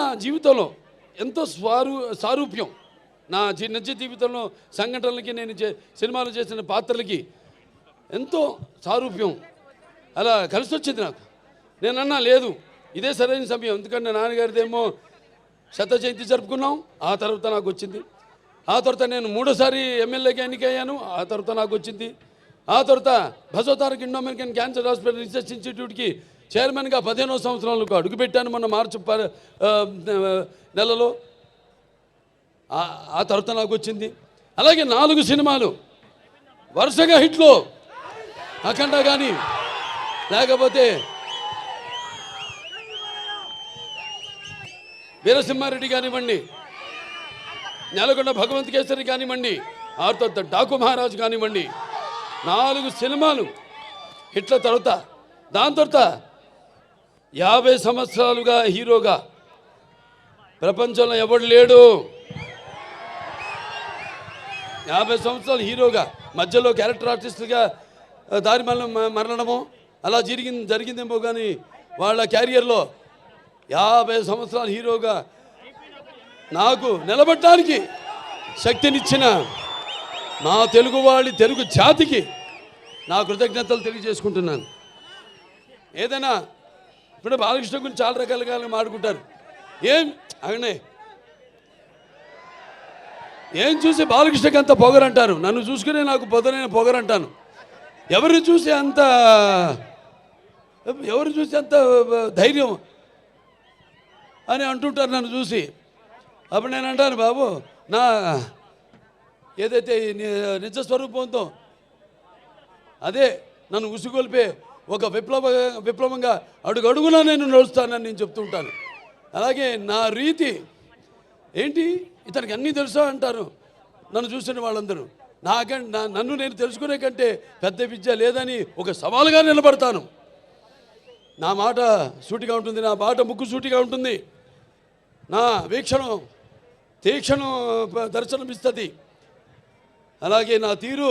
నా జీవితంలో ఎంతో స్వారు సారూప్యం. నా జీ- నిజ జీవితంలో సంఘటనలకి నేను చే సినిమాలు చేసిన పాత్రలకి ఎంతో సారూప్యం. అలా కలిసి వచ్చింది నాకు. నేను అన్నా లేదు. ఇదే సరైన సమయం. ఎందుకంటే నాన్నగారిదేమో శత జయంతి జరుపుకున్నాం. ఆ తర్వాత నాకు వచ్చింది. ఆ తర్వాత నేను మూడోసారి ఎమ్మెల్యేగా ఎన్నికయ్యాను. ఆ తర్వాత నాకు వచ్చింది. ఆ తర్వాత భజోతారక్ Indo American cancer hospital research ఇన్స్టిట్యూట్కి చైర్మన్గా పదిహేనో సంవత్సరాలకు అడుగుపెట్టాను మొన్న మార్చి నెలలో. ఆ- ఆ తర్వాత నాకు వచ్చింది. అలాగే నాలుగు సినిమాలు. వరుసగా హిట్లు. అఖండ కానీ లేకపోతే వీరసింహారెడ్డి కానివ్వండి నెలకొండ భగవంత్ కేసరి కానివ్వండి ఆ తర్వాత డాకు మహారాజు కానివ్వండి నాలుగు సినిమాలు హిట్ల తర్వాత దాని తర్వాత యాభై సంవత్సరాలుగా హీరోగా ప్రపంచంలో ఎవడు లేడు? యాభై సంవత్సరాలు హీరోగా మధ్యలో క్యారెక్టర్ ఆర్టిస్ట్గా దారి మరణ మరణము అలా జరిగింది జరిగిందేమో కానీ వాళ్ళ క్యారియర్లో యాభై సంవత్సరాలు హీరోగా నాకు నిలబడటానికి శక్తినిచ్చిన నా తెలుగు వాళ్ళ తెలుగు జాతికి నా కృతజ్ఞతలు తెలియజేసుకుంటున్నాను. ఏదైనా ఇప్పుడు బాలకృష్ణ గురించి చాలా రకాలుగా మాడుకుంటారు ఏం? అగనే ఏం చూసి బాలకృష్ణకి అంత పొగరంటారు? నన్ను చూసుకునే నాకు పొదనైన పొగరంటాను. ఎవరిని చూసి అంత ఎవరు చూసి అంత ధైర్యం అని అంటుంటారు నన్ను చూసి. అప్పుడు నేను అంటాను బాబు నా ఏదైతే నిజ స్వరూపంతో అదే నన్ను ఉసుగొల్పే ఒక విప్లవ విప్లవంగా అడుగడుగునా నేను నడుస్తానని నేను చెప్తుంటాను అలాగే నా రీతి ఏంటి? ఇతనికి అన్నీ తెలుసా అంటారు నన్ను చూసిన వాళ్ళందరూ. నాకంటే నా నన్ను నేను తెలుసుకునే కంటే పెద్ద విద్య లేదని ఒక సవాలుగా నిలబడతాను. నా మాట సూటిగా ఉంటుంది నా మాట ముక్కు సూటిగా ఉంటుంది. నా వీక్షణం తీక్షణం దర్శనమిస్తుంది. అలాగే నా తీరు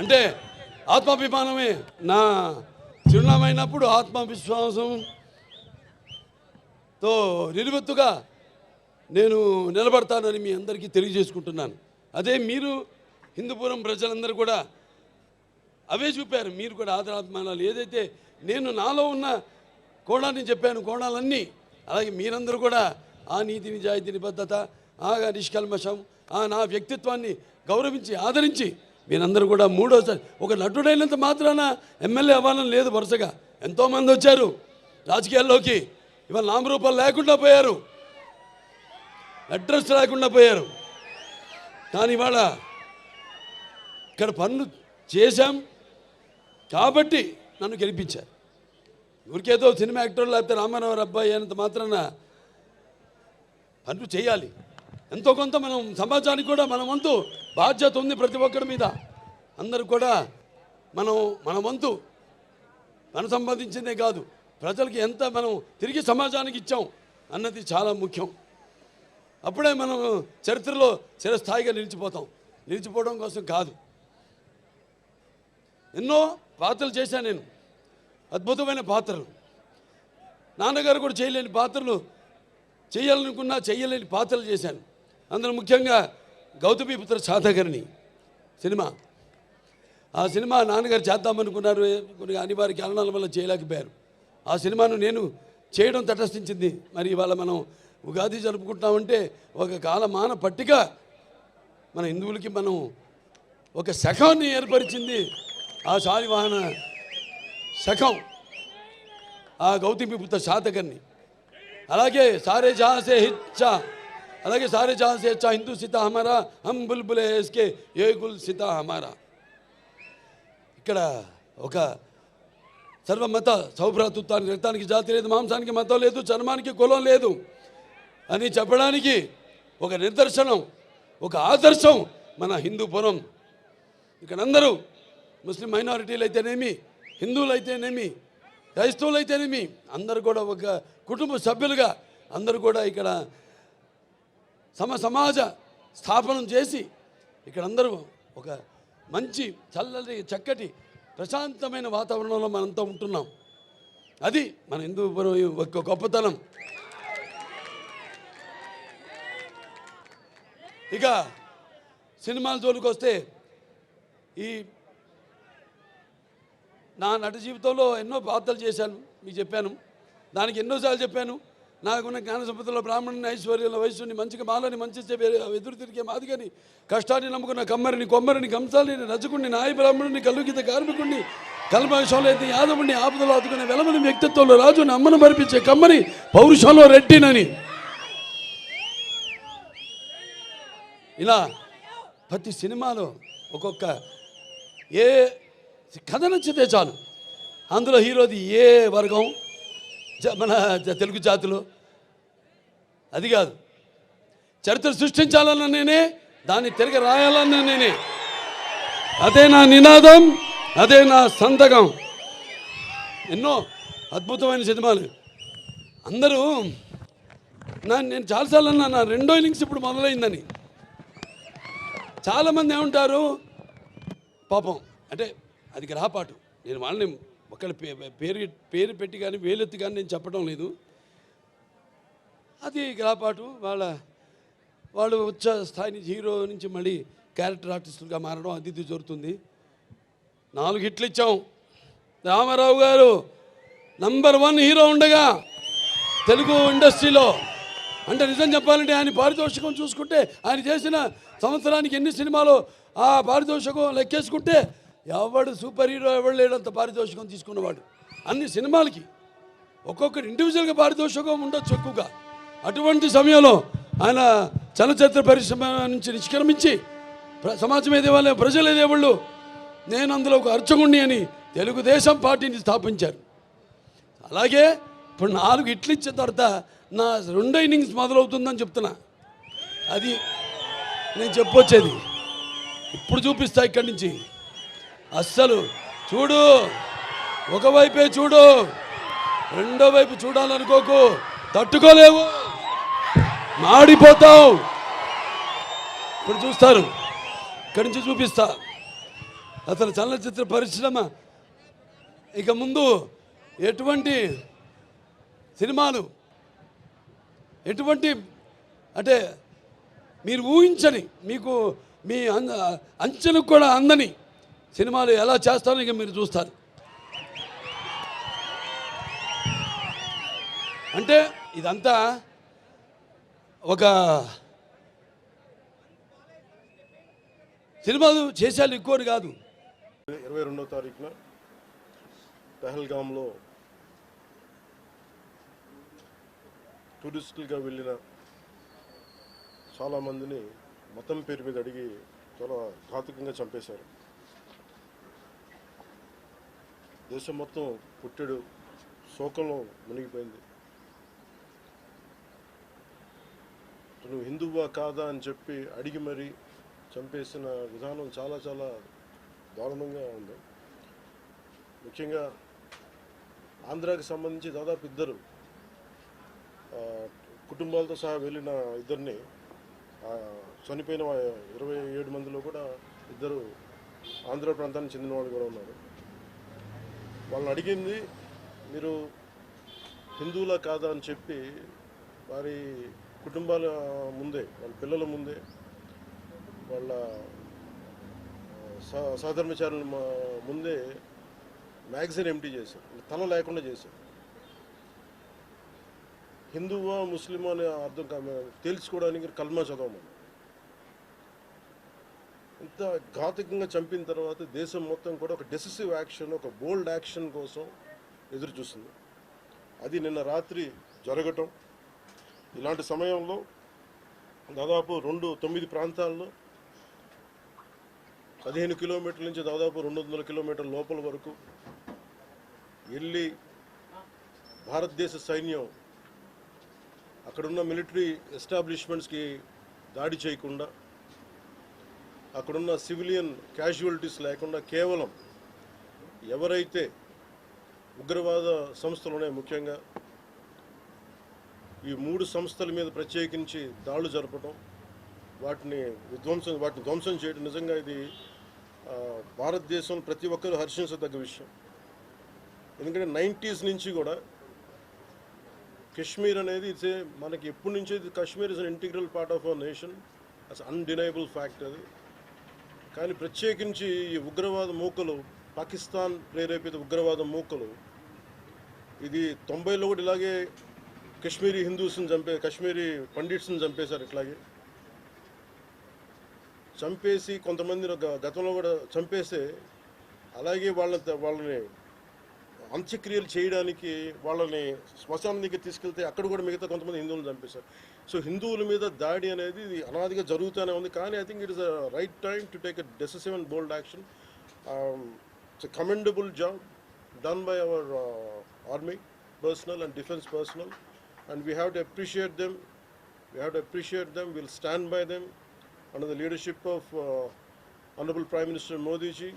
అంటే ఆత్మాభిమానమే నా చిరునామైనప్పుడు ఆత్మవిశ్వాసం తో నిలువెత్తుగా నేను నిలబడతానని మీ అందరికీ తెలియజేసుకుంటున్నాను. అదే మీరు హిందూపురం ప్రజలందరూ కూడా అవే చూపారు. మీరు కూడా ఆదరాభిమానాలు. ఏదైతే నేను నాలో ఉన్న కోణాన్ని చెప్పాను కోణాలన్నీ అలాగే మీరందరూ కూడా ఆ నీతి నిజాయితీ నిబద్ధత ఆ నిష్కల్మషం ఆ నా వ్యక్తిత్వాన్ని గౌరవించి ఆదరించి మీరందరూ కూడా మూడోసారి ఒక నటుడైనంత మాత్రాన ఎమ్మెల్యే అవ్వాలని లేదు వరుసగా. ఎంతోమంది వచ్చారు రాజకీయాల్లోకి. ఇవాళ నామరూపాలు లేకుండా పోయారు. అడ్రస్ లేకుండా పోయారు. కానీ ఇవాళ ఇక్కడ పనులు చేశాం. కాబట్టి నన్ను గెలిపించారు. ఊరికేదో సినిమా యాక్టర్ లేకపోతే రామారావు అబ్బాయి అయినంత మాత్రాన పనులు చేయాలి. ఎంతో కొంత మనం సమాజానికి కూడా మన వంతు బాధ్యత ఉంది ప్రతి ఒక్కరి మీద. అందరూ కూడా మనం మన వంతు మనం సంబంధించిందే కాదు. ప్రజలకి ఎంత మనం తిరిగి సమాజానికి ఇచ్చాం అన్నది చాలా ముఖ్యం. అప్పుడే మనం చరిత్రలో చిరస్థాయిగా నిలిచిపోతాం. నిలిచిపోవడం కోసం కాదు. ఎన్నో పాత్రలు చేశాను నేను. అద్భుతమైన పాత్రలు. నాన్నగారు కూడా చేయలేని పాత్రలు చేయాలనుకున్నా చేయలేని పాత్రలు చేశాను. అందులో ముఖ్యంగా గౌతమీపుత్ర సాధకర్ణి సినిమా. ఆ సినిమా నాన్నగారు చేద్దామనుకున్నారు కొన్ని అనివార్య కారణాల వల్ల చేయలేకపోయారు. ఆ సినిమాను నేను చేయడం తటస్థించింది. మరి ఇవాళ మనం ఉగాది జరుపుకుంటామంటే ఒక కాలమాన పట్టిక మన హిందువులకి మనం ఒక శఖాన్ని ఏర్పరిచింది. ఆ శాలివాహన శఖం ఆ గౌతమిపుత్ర శాతకర్ణి అలాగే సారే జాసే హిచ్చా అలాగే సారే జహాసే హెచ్చా హిందూ సీత హమారా హమ్ బుల్బులే ఎస్కే ఏకుల్ గుల్ హమారా. ఇక్కడ ఒక సర్వమత సౌభ్రాతృత్వానికి రక్తానికి జాతి లేదు మాంసానికి మతం లేదు చర్మానికి కులం లేదు అని చెప్పడానికి ఒక నిదర్శనం ఒక ఆదర్శం మన హిందూ పురం. ఇక్కడ అందరూ ముస్లిం మైనారిటీలు అయితేనేమి హిందువులు అయితేనేమి క్రైస్తవులు అయితేనేమి అందరూ కూడా ఒక కుటుంబ సభ్యులుగా అందరూ కూడా ఇక్కడ సమ సమాజ స్థాపనం చేసి ఇక్కడందరూ ఒక మంచి చల్లటి చక్కటి ప్రశాంతమైన వాతావరణంలో మనంతా ఉంటున్నాం. అది మన హిందూపురం ఒక గొప్పతనం. ఇక సినిమాల జోలికి వస్తే ఈ నా నట జీవితంలో ఎన్నో పాత్రలు చేశాను మీకు చెప్పాను. దానికి ఎన్నోసార్లు చెప్పాను. నాకున్న జ్ఞాన సంపదలో బ్రాహ్మణుని ఐశ్వర్యంలో వయసుని మంచిగా మాలని మంచి చెప్పే ఎదురు తిరిగే మాదిగని కష్టాన్ని నమ్ముకున్న కమ్మరిని కొమ్మరిని కంసాలిని రజకుణ్ణి నాయ బ్రాహ్మణుని కలుగిత కార్మికుణ్ణి కల్మషంలో అయితే యాదవుడిని ఆపదలో ఆదుకునే వెలమని వ్యక్తిత్వంలో రాజుని అమ్మను మరిపించే కమ్మని పౌరుషంలో రెడ్డినని. ఇలా ప్రతి సినిమాలో ఒక్కొక్క ఏ కథ నచ్చితే చాలు. అందులో హీరోది ఏ వర్గం? మన తెలుగు జాతిలో. అది కాదు. చరిత్ర సృష్టించాలన్న నేనే దాన్ని తిరిగి రాయాలన్న నేనే. అదే నా నినాదం అదే నా సంతకం. ఎన్నో అద్భుతమైన సినిమాలు. అందరూ నా నేను చాలాసార్లు అన్నా నా రెండో ఇన్నింగ్స్ ఇప్పుడు మొదలైందని. చాలామంది ఏమంటారు పాపం. అంటే అది గ్రహపాటు. నేను వాళ్ళని ఒకళ్ళ పే- పేరు పేరు పెట్టి కానీ వేలెత్తి కానీ నేను చెప్పడం లేదు. అది గ్రాపాటు వాళ్ళ వాళ్ళు వచ్చే స్థాయి నుంచి హీరో నుంచి మళ్ళీ క్యారెక్టర్ ఆర్టిస్టులుగా మారడం అది ఇది జరుగుతుంది. నాలుగు హిట్లు ఇచ్చాం. రామారావు గారు నంబర్ వన్ హీరో ఉండగా తెలుగు ఇండస్ట్రీలో. అంటే నిజం చెప్పాలంటే ఆయన పారితోషికం చూసుకుంటే ఆయన చేసిన సంవత్సరానికి ఎన్ని సినిమాలు ఆ పారితోషికం లెక్కేసుకుంటే ఎవడు సూపర్ హీరో ఎవడు లేడంత పారితోషికం తీసుకున్నవాడు. అన్ని సినిమాలకి ఒక్కొక్కటి ఇండివిజువల్గా పారితోషికం ఉండొచ్చు ఎక్కువగా. అటువంటి సమయంలో ఆయన చలచిత్ర పరిశ్రమ నుంచి నిష్క్రమించి ప్ర- సమాజం ఏదేవాళ్ళే ప్రజలు ఏదేవాళ్ళు నేను అందులో ఒక అర్చకుణ్ణి అని తెలుగుదేశం పార్టీని స్థాపించారు. అలాగే ఇప్పుడు నాలుగు ఇట్లు ఇచ్చిన తర్వాత నా రెండో ఇన్నింగ్స్ మొదలవుతుందని చెప్తున్నా. అది నేను చెప్పొచ్చేది. ఇప్పుడు చూపిస్తా ఇక్కడి నుంచి. అస్సలు చూడు. ఒకవైపే చూడు. రెండో వైపు చూడాలనుకోకు. తట్టుకోలేవు. మాడిపోతావు ఇప్పుడు చూస్తారు. ఇక్కడి నుంచి చూపిస్తా. అతను చలనచిత్ర పరిశ్రమ. ఇక ముందు ఎటువంటి సినిమాలు ఎటువంటి అంటే మీరు ఊహించని మీకు మీ అం- అంచెలకు కూడా అందని సినిమాలు ఎలా చేస్తారో ఇక మీరు చూస్తారు. అంటే ఇదంతా ఒక సినిమాలు చేసేయాలి ఎక్కువని కాదు. ఇరవై రెండో తారీఖున పెహల్గాంలో టూరిస్టులుగా వెళ్ళిన చాలామందిని మతం పేరు మీద అడిగి చాలా ఘాతుకంగా చంపేశారు. దేశం మొత్తం పుట్టెడు. శోకంలో మునిగిపోయింది. నువ్వు హిందువా కాదా? అని చెప్పి అడిగి మరీ చంపేసిన విధానం చాలా చాలా దారుణంగా ఉంది. ముఖ్యంగా ఆంధ్రాకి సంబంధించి దాదాపు ఇద్దరు కుటుంబాలతో సహా వెళ్ళిన ఇద్దరిని చనిపోయిన ఇరవై ఏడు మందిలో కూడా ఇద్దరు ఆంధ్ర ప్రాంతానికి చెందిన వాళ్ళు కూడా ఉన్నారు. వాళ్ళని అడిగింది మీరు హిందువులా కాదా? అని చెప్పి వారి కుటుంబాల ముందే వాళ్ళ పిల్లల ముందే వాళ్ళ స- సహధర్మచారుల ముందే మ్యాగజైన్ ఎంటీ చేశారు. తల లేకుండా చేశారు. హిందువా ముస్లిమా అనే అర్థం కా- తెలుసుకోవడానికి కల్మా చదవమని ఇంత ఘాతకంగా చంపిన తర్వాత దేశం మొత్తం కూడా ఒక డెసిసివ్ యాక్షన్ ఒక బోల్డ్ యాక్షన్ కోసం ఎదురు చూస్తుంది. అది నిన్న రాత్రి జరగటం. ఇలాంటి సమయంలో దాదాపు రెండు తొమ్మిది ప్రాంతాల్లో పదిహేను కిలోమీటర్ల నుంచి దాదాపు రెండు వందల కిలోమీటర్ల లోపల వరకు వెళ్ళి భారతదేశ సైన్యం అక్కడున్న మిలిటరీ ఎస్టాబ్లిష్మెంట్స్కి దాడి చేయకుండా అక్కడున్న సివిలియన్ క్యాజువాలిటీస్ లేకుండా కేవలం ఎవరైతే ఉగ్రవాద సంస్థలు ఉన్నాయి ముఖ్యంగా ఈ మూడు సంస్థల మీద ప్రత్యేకించి దాడులు జరపడం వాటిని విధ్వంసం వాటిని ధ్వంసం చేయడం నిజంగా ఇది భారతదేశం భారతదేశంలో ప్రతి ఒక్కరు హర్షించదగ్గ విషయం. ఎందుకంటే నైంటీస్ నుంచి కూడా కశ్మీర్ అనేది ఇట్స్ ఏ మనకి ఎప్పటి నుంచో ఇది Kashmir is an integral part of our nation as undeniable fact అది. కానీ ప్రత్యేకించి ఈ ఉగ్రవాద మూకలు పాకిస్తాన్ ప్రేరేపిత ఉగ్రవాద మూకలు ఇది తొంభైలో కూడా ఇలాగే కశ్మీరీ హిందూస్ని చంపే కశ్మీరీ పండిట్స్ని చంపేశారు ఇట్లాగే. చంపేసి కొంతమంది గతంలో కూడా చంపేస్తే అలాగే వాళ్ళ వాళ్ళని అంత్యక్రియలు చేయడానికి వాళ్ళని శ్మశానం దగ్గర తీసుకెళ్తే అక్కడ కూడా మిగతా కొంతమంది హిందువులను చంపేశారు. సో హిందువుల మీద దాడి అనేది ఇది అనాదిగా జరుగుతూనే ఉంది కానీ I think it is right time to take a decisive and bold action it's commendable job done by our army personnel and defence personnel and we have to appreciate them we have to appreciate them will stand by them under the leadership of uh, Honorable Prime Minister Modi ji.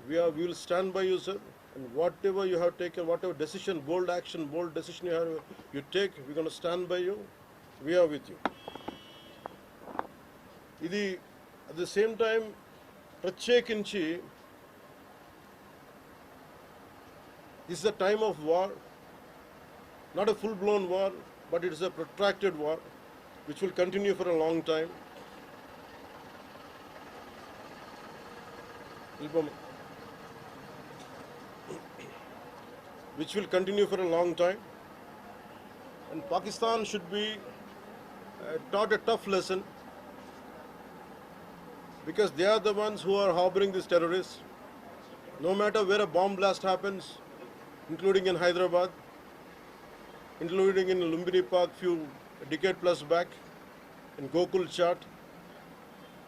We are we will stand by you, sir. And whatever you have taken, whatever decision, bold action, bold decision you have you take, we're going to stand by you. We are with you. ఇది at the same time ప్రత్యేకించి this the time of war not a full blown war, but it is a protracted war which will continue for a long time. Which will continue for a long time. And Pakistan should be uh, taught a tough lesson because they are the ones who are harboring these terrorists. No matter where a bomb blast happens, including in Hyderabad, including in Lumbini Park few decade plus back, in Gokul Chat.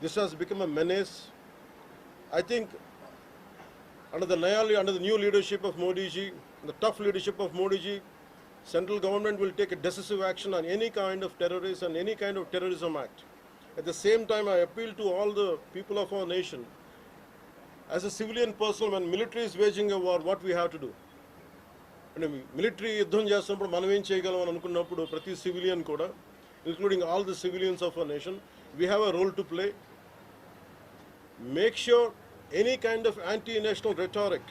This has become a menace. I think under the under the new leadership of Modi ji, the tough leadership of Modi ji, central government will take a decisive action on any kind of terrorism and any kind of terrorism act. At the same time, I appeal to all the people of our nation. As a civilian person, when military is waging a war, what we have to do? అంటే military యుద్ధం చేస్తున్నప్పుడు మనం ఏం చేయగలం అని అనుకున్నప్పుడు ప్రతి civilian కూడా including all the civilians of a nation we have a role to play make sure any kind of anti national rhetoric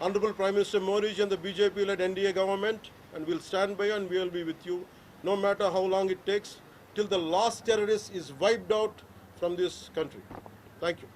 Honorable Prime Minister Modi and the BJP-led NDA government, and we'll stand by and we will be with you, no matter how long it takes, till the last terrorist is wiped out from this country. Thank you.